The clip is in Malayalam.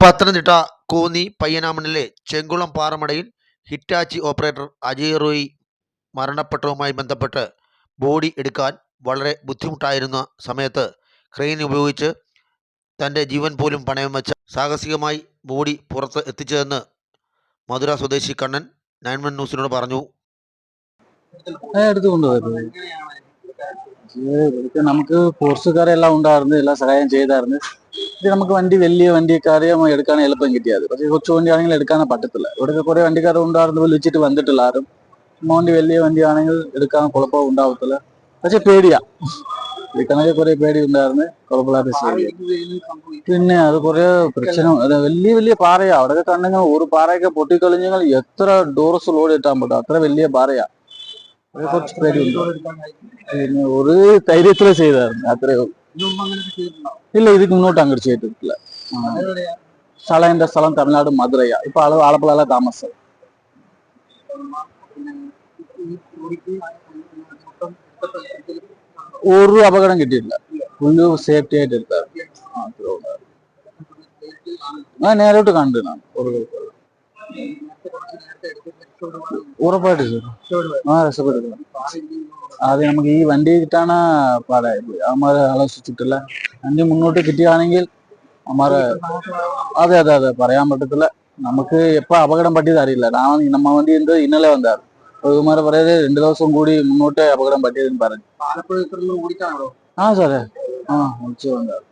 പത്തനംതിട്ട കോന്നി പയ്യനാമണിലെ ചെങ്കുളം പാറമടയിൽ ഹിറ്റാച്ചി ഓപ്പറേറ്റർ അജയ് റോയി മരണപ്പെട്ടവുമായി ബന്ധപ്പെട്ട് ബോഡി എടുക്കാൻ വളരെ ബുദ്ധിമുട്ടായിരുന്ന സമയത്ത് ക്രെയിൻ ഉപയോഗിച്ച് തന്റെ ജീവൻ പോലും പണയം വെച്ച സാഹസികമായി ബോഡി പുറത്ത് എത്തിച്ചതെന്ന് മധുര സ്വദേശി കണ്ണൻ നയൻ വൺ ന്യൂസിനോട് പറഞ്ഞു. ഇവിടുത്തെ നമുക്ക് ഫോഴ്സുകാരെല്ലാം ഉണ്ടായിരുന്നു എല്ലാം സഹായം ചെയ്തായിരുന്നു. ഇത് നമുക്ക് വണ്ടി വലിയ വണ്ടിക്കാരെയും എടുക്കാൻ എളുപ്പം കിട്ടിയത്. പക്ഷേ കൊച്ചു വണ്ടി ആണെങ്കിൽ എടുക്കാനേ പറ്റത്തില്ല. ഇവിടുത്തെ കുറെ വണ്ടിക്കാർ ഉണ്ടായിരുന്നു വിളിച്ചിട്ട് വന്നിട്ടില്ല ആരും. മോണ്ടി വലിയ വണ്ടി ആണെങ്കിൽ എടുക്കാൻ കുഴപ്പം ഉണ്ടാവത്തില്ല. പക്ഷെ പേടിയാ. എടുക്കണമെങ്കിൽ കുറെ പേടി ഉണ്ടായിരുന്നു കുഴപ്പമില്ലാത്ത ശരി പിന്നെ അത് കുറെ പ്രശ്നം വലിയ വലിയ പാറയാ. അവിടെ കണ്ടെങ്കിൽ ഒരു പാറയൊക്കെ പൊട്ടിക്കളിഞ്ഞെങ്കിൽ എത്ര ഡോർസ് ലോഡ് ഇട്ടാൻ പറ്റും. അത്ര വലിയ പാറയാ. ഒരു ധൈര്യത്തില് ചെയ്തായിരുന്നു അത്രേ ഉള്ളൂ ഇല്ല ഇതിക്ക് മുന്നോട്ട് അങ്ങോട്ട് ചെയ്തിട്ടില്ല ആ. സ്ഥലം എന്റെ സ്ഥലം തമിഴ്നാട് മധുരയാ ഇപ്പൊ ആള് ആലപ്പുഴയിലെ താമസം ഒരു അപകടം കിട്ടിയിട്ടില്ല ഫുള്ള് സേഫ്റ്റി ആയിട്ട് എടുത്താൽ ആ നേരോട്ട് കണ്ടു ഞാൻ ഒരു കുഴപ്പമില്ല. ഉറപ്പായിട്ട് സാർ ആ രക്ഷപ്പെട്ടു അത് നമുക്ക് ഈ വണ്ടി കിട്ടാന പാടായി പോയി അമ്മാരെ ആലോചിച്ചിട്ടില്ല വണ്ടി മുന്നോട്ട് കിട്ടുകയാണെങ്കിൽ അമ്മാരെ അതെ അതെ അതെ പറയാൻ പറ്റത്തില്ല നമുക്ക് എപ്പോ അപകടം പറ്റിയത് അറിയില്ല ഞാൻ നമ്മ വണ്ടി എന്ത് ഇന്നലെ വന്നാറ് ഇവന്മാരെ പറയാതെ രണ്ടു ദിവസം കൂടി മുന്നോട്ട് അപകടം പറ്റിയതെന്ന് പറഞ്ഞു ആ സാറേ ആ വിളിച്ചു വന്നാറ്